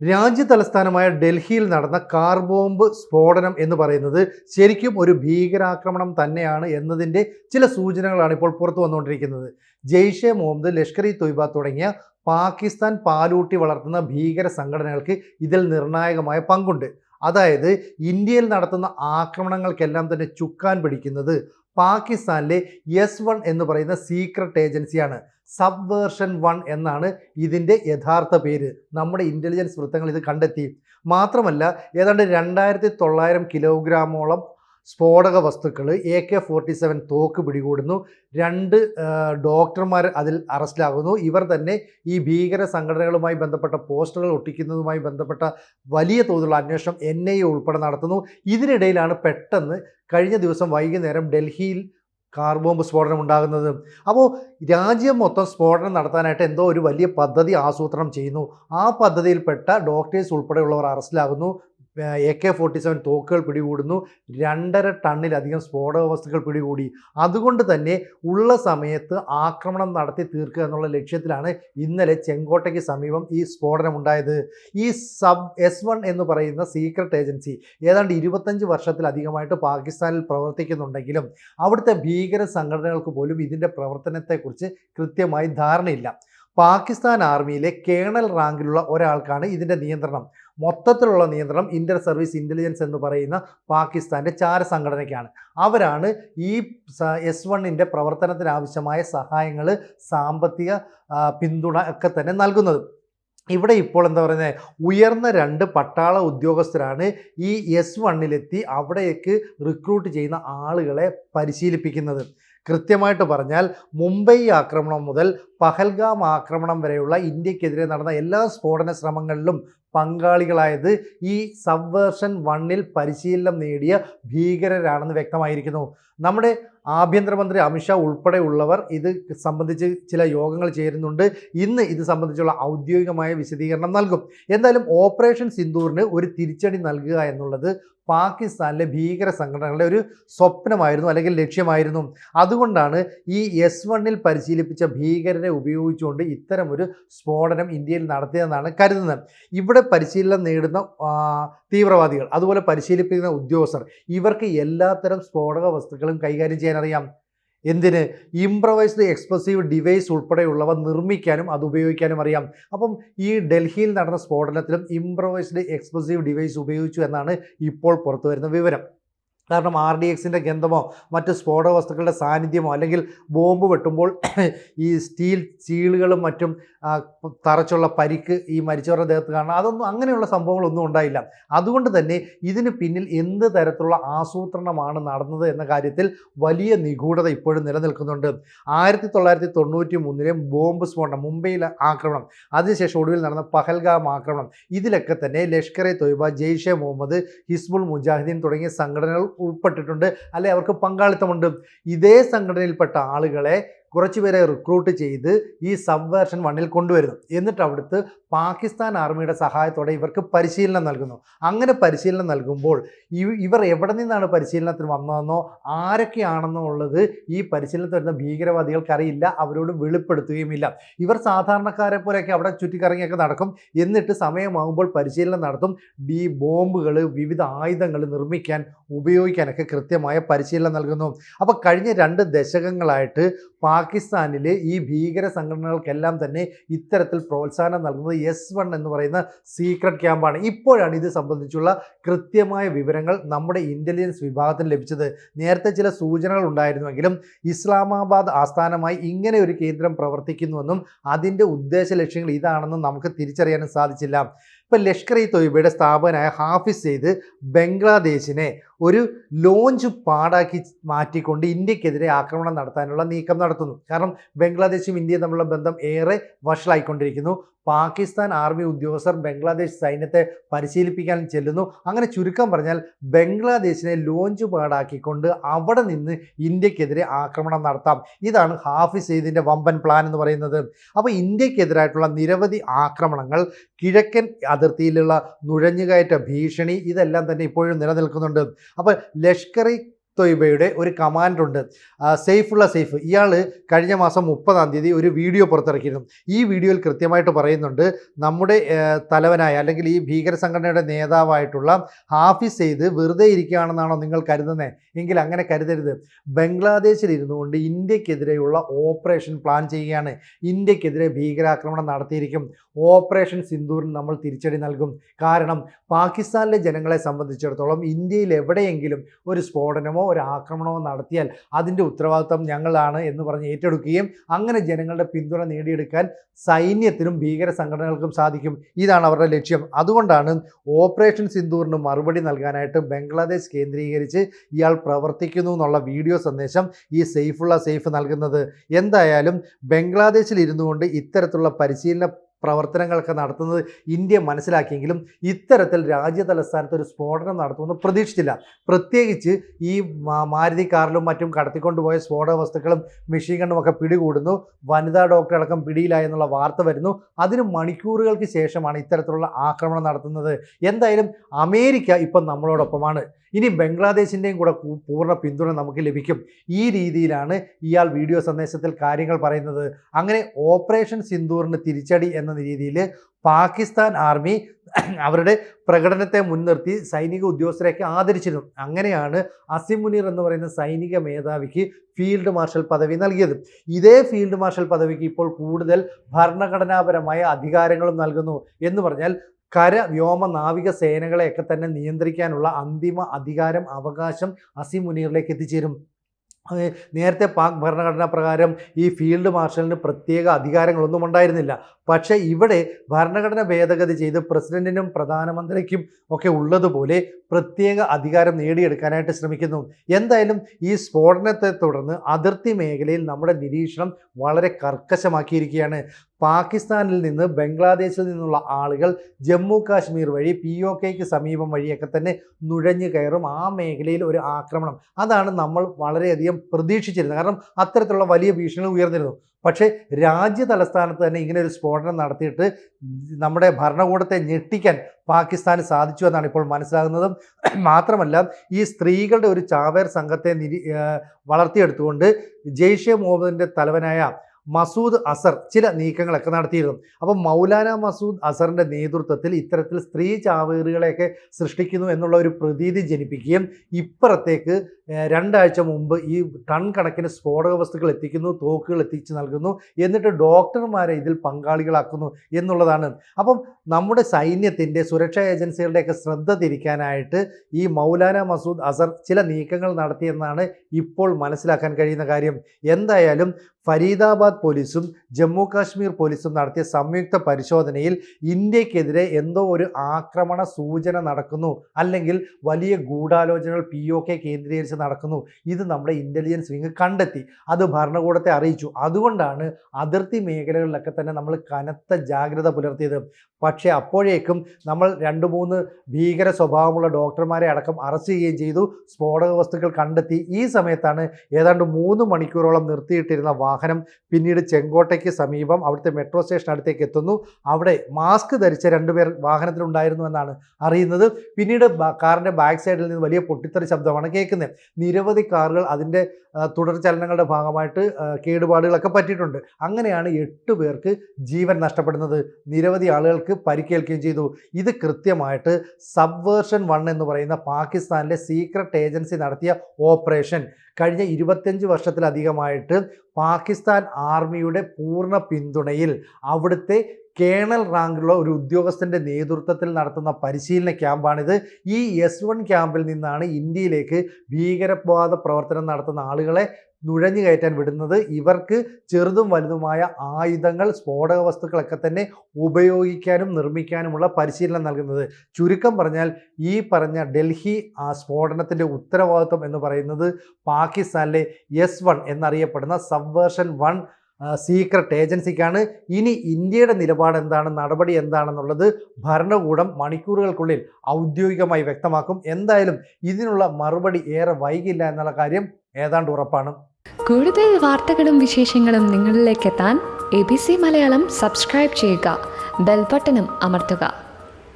രാജ്യ തലസ്ഥാനമായ ഡൽഹിയിൽ നടന്ന കാർ ബോംബ് സ്ഫോടനം എന്ന് പറയുന്നത് ശരിക്കും ഒരു ഭീകരാക്രമണം തന്നെയാണ് എന്നതിന്റെ ചില സൂചനകളാണ് ഇപ്പോൾ പുറത്തു വന്നുകൊണ്ടിരിക്കുന്നത്. ജെയ്ഷെ മുഹമ്മദ് ലഷ്കർ ഇ തൊയ്ബ തുടങ്ങിയ പാകിസ്ഥാൻ പാലൂട്ടി വളർത്തുന്ന ഭീകര സംഘടനകൾക്ക് ഇതിൽ നിർണായകമായ പങ്കുണ്ട്. അതായത് ഇന്ത്യയിൽ നടത്തുന്ന ആക്രമണങ്ങൾക്കെല്ലാം തന്നെ ചുക്കാൻ പിടിക്കുന്നത് പാകിസ്ഥാനിലെ എസ് വൺ എന്ന് പറയുന്ന സീക്രട്ട് ഏജൻസിയാണ്. സബ്വേർഷൻ വൺ എന്നാണ് ഇതിന്റെ യഥാർത്ഥ പേര്. നമ്മുടെ ഇന്റലിജൻസ് വൃത്തങ്ങൾ ഇത് കണ്ടെത്തി. മാത്രമല്ല ഏതാണ്ട് രണ്ടായിരത്തി തൊള്ളായിരം കിലോഗ്രാമോളം സ്ഫോടക വസ്തുക്കൾ എ കെ ഫോർട്ടി സെവൻ തോക്ക് പിടികൂടുന്നു. രണ്ട് ഡോക്ടർമാർ അതിൽ അറസ്റ്റിലാകുന്നു. ഇവർ തന്നെ ഈ ഭീകര സംഘടനകളുമായി ബന്ധപ്പെട്ട പോസ്റ്ററുകൾ ഒട്ടിക്കുന്നതുമായി ബന്ധപ്പെട്ട വലിയ തോതിലുള്ള അന്വേഷണം എൻ ഐ ഉൾപ്പെടെ നടത്തുന്നു. ഇതിനിടയിലാണ് പെട്ടെന്ന് കഴിഞ്ഞ ദിവസം വൈകുന്നേരം ഡൽഹിയിൽ കാർ ബോംബ് സ്ഫോടനം ഉണ്ടാകുന്നത്. അപ്പോൾ രാജ്യം മൊത്തം സ്ഫോടനം നടത്താനായിട്ട് എന്തോ ഒരു വലിയ പദ്ധതി ആസൂത്രണം ചെയ്യുന്നു. ആ പദ്ധതിയിൽപ്പെട്ട ഡോക്ടേഴ്സ് ഉൾപ്പെടെയുള്ളവർ അറസ്റ്റിലാകുന്നു. എ കെ ഫോർട്ടി സെവൻ തോക്കുകൾ പിടികൂടുന്നു. രണ്ടര ടണ്ണിലധികം സ്ഫോടക വസ്തുക്കൾ പിടികൂടി. അതുകൊണ്ട് തന്നെ ഉള്ള സമയത്ത് ആക്രമണം നടത്തി തീർക്കുക എന്നുള്ള ലക്ഷ്യത്തിലാണ് ഇന്നലെ ചെങ്കോട്ടയ്ക്ക് സമീപം ഈ സ്ഫോടനം ഉണ്ടായത്. ഈ സബ് എസ് വൺ എന്ന് പറയുന്ന സീക്രട്ട് ഏജൻസി ഏതാണ്ട് ഇരുപത്തഞ്ച് വർഷത്തിലധികമായിട്ട് പാകിസ്ഥാനിൽ പ്രവർത്തിക്കുന്നുണ്ടെങ്കിലും അവിടുത്തെ ഭീകര സംഘടനകൾക്ക് പോലും ഇതിന്റെ പ്രവർത്തനത്തെക്കുറിച്ച് കൃത്യമായി ധാരണയില്ല. പാകിസ്ഥാൻ ആർമിയിലെ കേണൽ റാങ്കിലുള്ള ഒരാൾക്കാണ് ഇതിന്റെ നിയന്ത്രണം. മൊത്തത്തിലുള്ള നിയന്ത്രണം ഇന്റർ സർവീസ് ഇന്റലിജൻസ് എന്ന് പറയുന്ന പാകിസ്ഥാന്റെ ചാര സംഘടനയ്ക്കാണ് അവരാണ് ഈ എസ് വണ്ണിന്റെ പ്രവർത്തനത്തിനാവശ്യമായ സഹായങ്ങൾ സാമ്പത്തിക പിന്തുണ ഒക്കെ തന്നെ നൽകുന്നത്. ഇവിടെ ഇപ്പോൾ എന്താ പറയുന്നത് ഉയർന്ന രണ്ട് പട്ടാള ഉദ്യോഗസ്ഥരാണ് ഈ എസ് വണ്ണിലെത്തി അവിടേക്ക് റിക്രൂട്ട് ചെയ്യുന്ന ആളുകളെ പരിശീലിപ്പിക്കുന്നത്. കൃത്യമായിട്ട് പറഞ്ഞാൽ മുംബൈ ആക്രമണം മുതൽ പഹൽഗാം ആക്രമണം വരെയുള്ള ഇന്ത്യക്കെതിരെ നടന്ന എല്ലാ സ്ഫോടന ശ്രമങ്ങളിലും പങ്കാളികളായത് ഈ സബ്വേർഷൻ വണ്ണിൽ പരിശീലനം നേടിയ ഭീകരരാണെന്ന് വ്യക്തമായിരിക്കുന്നു. നമ്മുടെ ആഭ്യന്തരമന്ത്രി അമിത്ഷാ ഉൾപ്പെടെയുള്ളവർ ഇത് സംബന്ധിച്ച് ചില യോഗങ്ങൾ ചേരുന്നുണ്ട്. ഇന്ന് ഇത് സംബന്ധിച്ചുള്ള ഔദ്യോഗികമായ വിശദീകരണം നൽകും. എന്തായാലും ഓപ്പറേഷൻ സിന്ദൂറിന് ഒരു തിരിച്ചടി നൽകുക എന്നുള്ളത് പാകിസ്ഥാനിലെ ഭീകര സംഘടനകളുടെ ഒരു സ്വപ്നമായിരുന്നു അല്ലെങ്കിൽ ലക്ഷ്യമായിരുന്നു. അതുകൊണ്ടാണ് ഈ എസ് വണ്ണിൽ പരിശീലിപ്പിച്ച ഭീകരരെ ഉപയോഗിച്ചുകൊണ്ട് ഇത്തരം ഒരു സ്ഫോടനം ഇന്ത്യയിൽ നടത്തിയതെന്നാണ് കരുതുന്നത്. ഇവിടെ പരിശീലനം നേടുന്ന തീവ്രവാദികൾ അതുപോലെ പരിശീലിപ്പിക്കുന്ന ഉദ്യോഗസ്ഥർ ഇവർക്ക് എല്ലാത്തരം സ്ഫോടക വസ്തുക്കളും കൈകാര്യം ചെയ്യാൻ അറിയാം എന്തിന്? ഇംപ്രവൈസ്ഡ് എക്സ്പ്രസീവ് ഡിവൈസ് ഉൾപ്പെടെയുള്ളവ നിർമ്മിക്കാനും അത് ഉപയോഗിക്കാനും അറിയാം. അപ്പം ഈ ഡൽഹിയിൽ നടന്ന സ്ഫോടനത്തിലും ഇംപ്രവൈസ്ഡ് എക്സ്പ്രസീവ് ഡിവൈസ് ഉപയോഗിച്ചു എന്നാണ് ഇപ്പോൾ പുറത്തു വരുന്ന വിവരം. കാരണം ആർ ഡി എക്സിന്റെ ഗന്ധമോ മറ്റ് സ്ഫോടക വസ്തുക്കളുടെ സാന്നിധ്യമോ അല്ലെങ്കിൽ ബോംബ് വെട്ടുമ്പോൾ ഈ സ്റ്റീൽ ചീളുകളും മറ്റും തറച്ചുള്ള പരിക്ക് ഈ മരിച്ചവരുടെ ദേഹത്ത് കാണണം. അതൊന്നും അങ്ങനെയുള്ള സംഭവങ്ങളൊന്നും ഉണ്ടായില്ല. അതുകൊണ്ട് തന്നെ ഇതിന് പിന്നിൽ എന്ത് തരത്തിലുള്ള ആസൂത്രണമാണ് നടന്നത് എന്ന കാര്യത്തിൽ വലിയ നിഗൂഢത ഇപ്പോഴും നിലനിൽക്കുന്നുണ്ട്. ആയിരത്തി തൊള്ളായിരത്തി തൊണ്ണൂറ്റി മൂന്നിലെ ബോംബ് സ്ഫോടനം മുംബൈയിലെ ആക്രമണം അതിനുശേഷം ഒടുവിൽ നടന്ന പഹൽഗാം ആക്രമണം ഇതിലൊക്കെ തന്നെ ലഷ്കർ എ തൊയ്ബ ജെയ്ഷെ മുഹമ്മദ് ഹിസ്ബുൾ മുജാഹിദ്ദീൻ തുടങ്ങിയ സംഘടനകൾ ഉൾപ്പെട്ടിട്ടുണ്ട്. അല്ലെ? അവർക്ക് പങ്കാളിത്തമുണ്ട്. ഇതേ സംഘടനയിൽപ്പെട്ട ആളുകളെ കുറച്ചുപേരെ റിക്രൂട്ട് ചെയ്ത് ഈ സബ് സബ്വേർഷൻ വണ്ണിൽ കൊണ്ടുവരുന്നു. എന്നിട്ട് അവിടുത്തെ പാകിസ്ഥാൻ ആർമിയുടെ സഹായത്തോടെ ഇവർക്ക് പരിശീലനം നൽകുന്നു. അങ്ങനെ പരിശീലനം നൽകുമ്പോൾ ഇവർ എവിടെ നിന്നാണ് പരിശീലനത്തിന് വന്നതെന്നോ ആരൊക്കെയാണെന്നോ ഉള്ളത് ഈ പരിശീലനത്തിൽ വരുന്ന ഭീകരവാദികൾക്ക് അറിയില്ല അവരോട് വെളിപ്പെടുത്തുകയുമില്ല. ഇവർ സാധാരണക്കാരെ പോലെയൊക്കെ അവിടെ ചുറ്റിക്കറങ്ങിയൊക്കെ നടക്കും. എന്നിട്ട് സമയമാകുമ്പോൾ പരിശീലനം നടത്തും. ഈ ബോംബുകൾ വിവിധ ആയുധങ്ങൾ നിർമ്മിക്കാൻ ഉപയോഗിക്കാനൊക്കെ കൃത്യമായ പരിശീലനം നൽകുന്നു. അപ്പോൾ കഴിഞ്ഞ രണ്ട് ദശകങ്ങളായിട്ട് പാകിസ്ഥാനിൽ ഈ ഭീകര സംഘടനകൾക്കെല്ലാം തന്നെ ഇത്തരത്തിൽ പ്രോത്സാഹനം നൽകുന്നത് എസ് വൺ എന്ന് പറയുന്ന സീക്രട്ട് ക്യാമ്പാണ് ഇപ്പോഴാണ് ഇത് സംബന്ധിച്ചുള്ള കൃത്യമായ വിവരങ്ങൾ നമ്മുടെ ഇന്റലിജൻസ് വിഭാഗത്തിന് ലഭിച്ചത്. നേരത്തെ ചില സൂചനകൾ ഉണ്ടായിരുന്നുവെങ്കിലും ഇസ്ലാമാബാദ് ആസ്ഥാനമായി ഇങ്ങനെ ഒരു കേന്ദ്രം പ്രവർത്തിക്കുന്നുവെന്നും അതിന്റെ ഉദ്ദേശ ലക്ഷ്യങ്ങൾ ഇതാണെന്നും നമുക്ക് തിരിച്ചറിയാനും സാധിച്ചില്ല. ഇപ്പം ലഷ്കർ ഇ തൊയ്ബയുടെ സ്ഥാപകനായ ഹാഫിസ് സെയ്ദ് ബംഗ്ലാദേശിനെ ഒരു ലോഞ്ച് പാടാക്കി മാറ്റിക്കൊണ്ട് ഇന്ത്യക്കെതിരെ ആക്രമണം നടത്താനുള്ള നീക്കം നടത്തുന്നു. കാരണം ബംഗ്ലാദേശും ഇന്ത്യയും തമ്മിലുള്ള ബന്ധം ഏറെ വഷളായിക്കൊണ്ടിരിക്കുന്നു. പാകിസ്ഥാൻ ആർമി ഉദ്യോഗസ്ഥർ ബംഗ്ലാദേശ് സൈന്യത്തെ പരിശീലിപ്പിക്കാൻ ചെല്ലുന്നു. അങ്ങനെ ചുരുക്കം പറഞ്ഞാൽ ബംഗ്ലാദേശിനെ ലോഞ്ച് പാടാക്കിക്കൊണ്ട് അവിടെ നിന്ന് ഇന്ത്യക്കെതിരെ ആക്രമണം നടത്താം. ഇതാണ് ഹാഫിസ് സെയ്ദിന്റെ വമ്പൻ പ്ലാൻ എന്ന് പറയുന്നത്. അപ്പോൾ ഇന്ത്യക്കെതിരായിട്ടുള്ള നിരവധി ആക്രമണങ്ങൾ കിഴക്കൻ അതിർത്തിയിലുള്ള നുഴഞ്ഞുകയറ്റ ഭീഷണി ഇതെല്ലാം തന്നെ ഇപ്പോഴും നിലനിൽക്കുന്നുണ്ട്. അപ്പോൾ ലഷ്കർ ഇ തൊയ്ബയുടെ ഒരു കമാൻഡ് ഉണ്ട്. സേഫുള്ള സേഫ് ഇയാൾ കഴിഞ്ഞ മാസം മുപ്പതാം തീയതി ഒരു വീഡിയോ പുറത്തിറക്കിയിരുന്നു. ഈ വീഡിയോയിൽ കൃത്യമായിട്ട് പറയുന്നുണ്ട് നമ്മുടെ തലവനായ അല്ലെങ്കിൽ ഈ ഭീകര സംഘടനയുടെ നേതാവായിട്ടുള്ള ഹാഫിസ് സെയ്ദ് വെറുതെ ഇരിക്കുകയാണെന്നാണോ നിങ്ങൾ കരുതുന്നത് എങ്കിൽ അങ്ങനെ കരുതരുത്. ബംഗ്ലാദേശിൽ ഇരുന്നു കൊണ്ട് ഇന്ത്യക്കെതിരെയുള്ള ഓപ്പറേഷൻ പ്ലാൻ ചെയ്യുകയാണ്. ഇന്ത്യക്കെതിരെ ഭീകരാക്രമണം നടത്തിയിരിക്കും. ഓപ്പറേഷൻ സിന്ദൂറിന് നമ്മൾ തിരിച്ചടി നൽകും. കാരണം പാകിസ്ഥാനിലെ ജനങ്ങളെ സംബന്ധിച്ചിടത്തോളം ഇന്ത്യയിൽ എവിടെയെങ്കിലും ഒരു സ്ഫോടനമോ ഒരു ആക്രമണമോ നടത്തിയാൽ അതിന്റെ ഉത്തരവാദിത്വം ഞങ്ങളാണ് എന്ന് പറഞ്ഞ് ഏറ്റെടുക്കുകയും അങ്ങനെ ജനങ്ങളുടെ പിന്തുണ നേടിയെടുക്കാൻ സൈന്യത്തിനും ഭീകര സംഘടനകൾക്കും സാധിക്കും. ഇതാണ് അവരുടെ ലക്ഷ്യം. അതുകൊണ്ടാണ് ഓപ്പറേഷൻ സിന്ദൂറിന് മറുപടി നൽകാനായിട്ട് ബംഗ്ലാദേശ് കേന്ദ്രീകരിച്ച് ഇയാൾ പ്രവർത്തിക്കുന്നു എന്നുള്ള വീഡിയോ സന്ദേശം ഈ സേഫുള്ള സേഫ് നൽകുന്നത്. എന്തായാലും ബംഗ്ലാദേശിൽ ഇരുന്നുകൊണ്ട് ഇത്തരത്തിലുള്ള പരിശീലന പ്രവർത്തനങ്ങളൊക്കെ നടത്തുന്നത് ഇന്ത്യ മനസ്സിലാക്കിയെങ്കിലും ഇത്തരത്തിൽ രാജ്യ തലസ്ഥാനത്ത് ഒരു സ്ഫോടനം നടത്തുമെന്ന് പ്രതീക്ഷിച്ചില്ല. പ്രത്യേകിച്ച് ഈ മാരുതി കാറിലും മറ്റും കടത്തിക്കൊണ്ടുപോയ സ്ഫോടക വസ്തുക്കളും മെഷീൻ ഒക്കെ പിടികൂടുന്നു. വനിതാ ഡോക്ടർ അടക്കം പിടിയിലായി എന്നുള്ള വാർത്ത വരുന്നു. അതിന് മണിക്കൂറുകൾക്ക് ശേഷമാണ് ഇത്തരത്തിലുള്ള ആക്രമണം നടത്തുന്നത്. എന്തായാലും അമേരിക്ക ഇപ്പം നമ്മളോടൊപ്പമാണ്. ഇനി ബംഗ്ലാദേശിന്റെയും കൂടെ പൂർണ പിന്തുണ നമുക്ക് ലഭിക്കും. ഈ രീതിയിലാണ് ഇയാൾ വീഡിയോ സന്ദേശത്തിൽ കാര്യങ്ങൾ പറയുന്നത്. അങ്ങനെ ഓപ്പറേഷൻ സിന്ദൂറിന് തിരിച്ചടി എന്ന രീതിയിൽ പാകിസ്ഥാൻ ആർമി അവരുടെ പ്രകടനത്തെ മുൻനിർത്തി സൈനിക ഉദ്യോഗസ്ഥരെയൊക്കെ ആദരിച്ചിരുന്നു. അങ്ങനെയാണ് അസിം മുനീർ എന്ന് പറയുന്ന സൈനിക മേധാവിക്ക് ഫീൽഡ് മാർഷൽ പദവി നൽകിയത്. ഇതേ ഫീൽഡ് മാർഷൽ പദവിക്ക് ഇപ്പോൾ കൂടുതൽ ഭരണഘടനാപരമായ അധികാരങ്ങളും നൽകുന്നു എന്ന് പറഞ്ഞാൽ കര വ്യോമ നാവിക സേനകളെയൊക്കെ തന്നെ നിയന്ത്രിക്കാനുള്ള അന്തിമ അധികാരം അവകാശം അസിം മുനീറിലേക്ക് എത്തിച്ചേരും. നേരത്തെ പാക് ഭരണഘടനാ പ്രകാരം ഈ ഫീൽഡ് മാർഷലിന് പ്രത്യേക അധികാരങ്ങളൊന്നും ഉണ്ടായിരുന്നില്ല. പക്ഷേ ഇവിടെ ഭരണഘടന ഭേദഗതി ചെയ്ത് പ്രസിഡന്റിനും പ്രധാനമന്ത്രിക്കും ഒക്കെ ഉള്ളതുപോലെ പ്രത്യേക അധികാരം നേടിയെടുക്കാനായിട്ട് ശ്രമിക്കുന്നു. എന്തായാലും ഈ സ്ഫോടനത്തെ തുടർന്ന് അതിർത്തി മേഖലയിൽ നമ്മുടെ നിരീക്ഷണം വളരെ കർക്കശമാക്കിയിരിക്കുകയാണ്. പാകിസ്ഥാനിൽ നിന്ന് ബംഗ്ലാദേശിൽ നിന്നുള്ള ആളുകൾ ജമ്മു കാശ്മീർ വഴി പി ഒ കെക്ക് സമീപം വഴിയൊക്കെ തന്നെ നുഴഞ്ഞു കയറും ആ മേഖലയിൽ ഒരു ആക്രമണം. അതാണ് നമ്മൾ വളരെയധികം പ്രതീക്ഷിച്ചിരുന്നത്. കാരണം അത്തരത്തിലുള്ള വലിയ ഭീഷണികൾ ഉയർന്നിരുന്നു. പക്ഷേ രാജ്യ തലസ്ഥാനത്ത് തന്നെ ഇങ്ങനെ ഒരു സ്ഫോടനം നടത്തിയിട്ട് നമ്മുടെ ഭരണകൂടത്തെ ഞെട്ടിക്കാൻ പാകിസ്ഥാന് സാധിച്ചു എന്നാണ് ഇപ്പോൾ മനസ്സിലാകുന്നതും. മാത്രമല്ല ഈ സ്ത്രീകളുടെ ഒരു ചാവേർ സംഘത്തെ നിരി വളർത്തിയെടുത്തുകൊണ്ട് ജെയ്ഷെ മുഹമ്മദിന്റെ തലവനായ മസൂദ് അസർ ചില നീക്കങ്ങളൊക്കെ നടത്തിയിരുന്നു. അപ്പം മൗലാന മസൂദ് അസറിന്റെ നേതൃത്വത്തിൽ ഇത്തരത്തിൽ സ്ത്രീ ചാവേറുകളെയൊക്കെ സൃഷ്ടിക്കുന്നു എന്നുള്ള ഒരു പ്രതീതി ജനിപ്പിക്കുകയും ഇപ്പുറത്തേക്ക് രണ്ടാഴ്ച മുമ്പ് ഈ ടൺ കണക്കിന് സ്ഫോടക വസ്തുക്കൾ എത്തിക്കുന്നു തോക്കുകൾ എത്തിച്ച് നൽകുന്നു എന്നിട്ട് ഡോക്ടർമാരെ ഇതിൽ പങ്കാളികളാക്കുന്നു എന്നുള്ളതാണ്. അപ്പം നമ്മുടെ സൈന്യത്തിന്റെ സുരക്ഷാ ഏജൻസികളുടെയൊക്കെ ശ്രദ്ധ തിരിക്കാനായിട്ട് ഈ മൗലാന മസൂദ് അസർ ചില നീക്കങ്ങൾ നടത്തിയെന്നാണ് ഇപ്പോൾ മനസ്സിലാക്കാൻ കഴിയുന്ന കാര്യം. എന്തായാലും ഫരീദാബാദ് പോലീസും ജമ്മു കാശ്മീർ പോലീസും നടത്തിയ സംയുക്ത പരിശോധനയിൽ ഇന്ത്യക്കെതിരെ എന്തോ ഒരു ആക്രമണ സൂചന നടക്കുന്നു അല്ലെങ്കിൽ വലിയ ഗൂഢാലോചനകൾ പി ഒ കെ കേന്ദ്രീകരിച്ച് നടക്കുന്നു. ഇത് നമ്മുടെ ഇന്റലിജൻസ് വിങ് കണ്ടെത്തി. അത് ഭരണകൂടത്തെ അറിയിച്ചു. അതുകൊണ്ടാണ് അതിർത്തി മേഖലകളിലൊക്കെ തന്നെ നമ്മൾ കനത്ത ജാഗ്രത പുലർത്തിയത്. പക്ഷേ അപ്പോഴേക്കും നമ്മൾ രണ്ട് മൂന്ന് ഭീകര സ്വഭാവമുള്ള ഡോക്ടർമാരെ അടക്കം അറസ്റ്റ് ചെയ്യുകയും ചെയ്തു. സ്ഫോടക വസ്തുക്കൾ കണ്ടെത്തി. ഈ സമയത്താണ് ഏതാണ്ട് മൂന്ന് മണിക്കൂറോളം നിർത്തിയിട്ടിരുന്ന പിന്നീട് ചെങ്കോട്ടയ്ക്ക് സമീപം അവിടുത്തെ മെട്രോ സ്റ്റേഷൻ അടുത്തേക്ക് എത്തുന്നു. അവിടെ മാസ്ക് ധരിച്ച രണ്ടുപേർ വാഹനത്തിലുണ്ടായിരുന്നു എന്നാണ് അറിയുന്നത്. പിന്നീട് കാറിന്റെ ബാക്ക് സൈഡിൽ നിന്ന് വലിയ പൊട്ടിത്തെറി ശബ്ദമാണ് കേൾക്കുന്നത്. നിരവധി കാറുകൾ അതിന്റെ തുടർചലനങ്ങളുടെ ഭാഗമായിട്ട് കേടുപാടുകളൊക്കെ പറ്റിയിട്ടുണ്ട്. അങ്ങനെയാണ് എട്ട് പേർക്ക് ജീവൻ നഷ്ടപ്പെടുന്നത്. നിരവധി ആളുകൾക്ക് പരിക്കേൽക്കുകയും ചെയ്തു. ഇത് കൃത്യമായിട്ട് സബ്വേർഷൻ വൺ എന്ന് പറയുന്ന പാകിസ്ഥാനിലെ സീക്രട്ട് ഏജൻസി നടത്തിയ ഓപ്പറേഷൻ കഴിഞ്ഞ ഇരുപത്തിയഞ്ച് വർഷത്തിലധികമായിട്ട് പാകിസ്ഥാൻ ആർമിയുടെ പൂർണ പിന്തുണയിൽ അവിടുത്തെ കേണൽ റാങ്കിലുള്ള ഒരു ഉദ്യോഗസ്ഥന്റെ നേതൃത്വത്തിൽ നടത്തുന്ന പരിശീലന ക്യാമ്പാണിത്. ഈ എസ് വൺ ക്യാമ്പിൽ നിന്നാണ് ഇന്ത്യയിലേക്ക് ഭീകരവാദ പ്രവർത്തനം നടത്തുന്ന ആളുകളെ നുഴഞ്ഞു കയറ്റാൻ വിടുന്നത്. ഇവർക്ക് ചെറുതും വലുതുമായ ആയുധങ്ങൾ സ്ഫോടക വസ്തുക്കളൊക്കെ തന്നെ ഉപയോഗിക്കാനും നിർമ്മിക്കാനുമുള്ള പരിശീലനം നൽകുന്നത്. ചുരുക്കം പറഞ്ഞാൽ ഈ പറഞ്ഞ ഡൽഹി ആ സ്ഫോടനത്തിന്റെ ഉത്തരവാദിത്വം എന്ന് പറയുന്നത് പാകിസ്ഥാനിലെ എസ് വൺ എന്നറിയപ്പെടുന്ന സബ്വേർഷൻ വൺ സീക്രട്ട് ഏജൻസിക്കാണ് ഇനി ഇന്ത്യയുടെ നിലപാട് എന്താണ് നടപടി എന്താണെന്നുള്ളത് ഭരണകൂടം മണിക്കൂറുകൾക്കുള്ളിൽ ഔദ്യോഗികമായി വ്യക്തമാക്കും. എന്തായാലും ഇതിനുള്ള മറുപടി ഏറെ വൈകില്ല എന്നുള്ള കാര്യം ഏതാണ്ട് ഉറപ്പാണ്. കൂടുതൽ വാർത്തകളും വിശേഷങ്ങളും നിങ്ങളിലേക്ക് എത്താൻ A B C Malayalam subscribe ചെയ്യുക. ബെൽബട്ടനും അമർത്തുക.